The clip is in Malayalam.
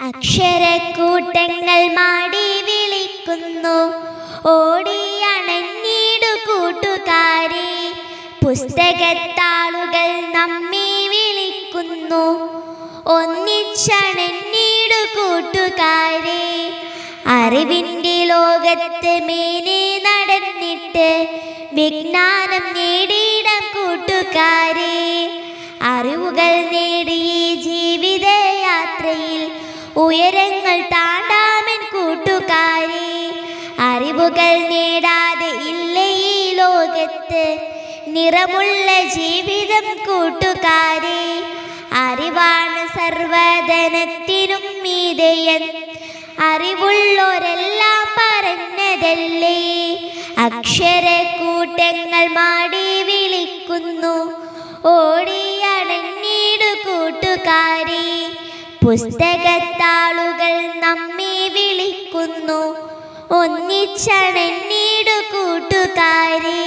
അക്ഷരക്കൂട്ടങ്ങൾ മാടി വിളിക്കുന്നു. ഓടിയണഞ്ഞിടു കൂട്ടുകാരെ. പുസ്തകത്താളുകൾ നമ്മെ വിളിക്കുന്നു. ഒന്നിച്ചണഞ്ഞിടു കൂട്ടുകാരെ. അറിവിന്റെ ലോകത്ത് മേനെ നടന്നിട്ട് വിജ്ഞാനം നേടിയിടം കൂട്ടുകാരെ. അറിവുകൾ നേടിയ ഉയരങ്ങൾ താണ്ടാമൻ കൂട്ടുകാരെ. അറിവുകൾ നേടാതെ ഇല്ല ഈ ലോകത്ത്. നിറമുള്ള ജീവിതം കൂട്ടുകാരെ. അറിവാണ് സർവധനത്തിനും മീതയൻ അറിവുള്ളോരെല്ലാം പറഞ്ഞതല്ലേ. അക്ഷരക്കൂട്ടങ്ങൾ മാടി വിളിക്കുന്നു. ഓടിയടങ്ങിടു കൂട്ടുകാരെ. പുസ്തകത്താളുകൾ നമ്മെ വിളിക്കുന്നു. ഒന്നിച്ചണന്നീട് കൂട്ടുകാരി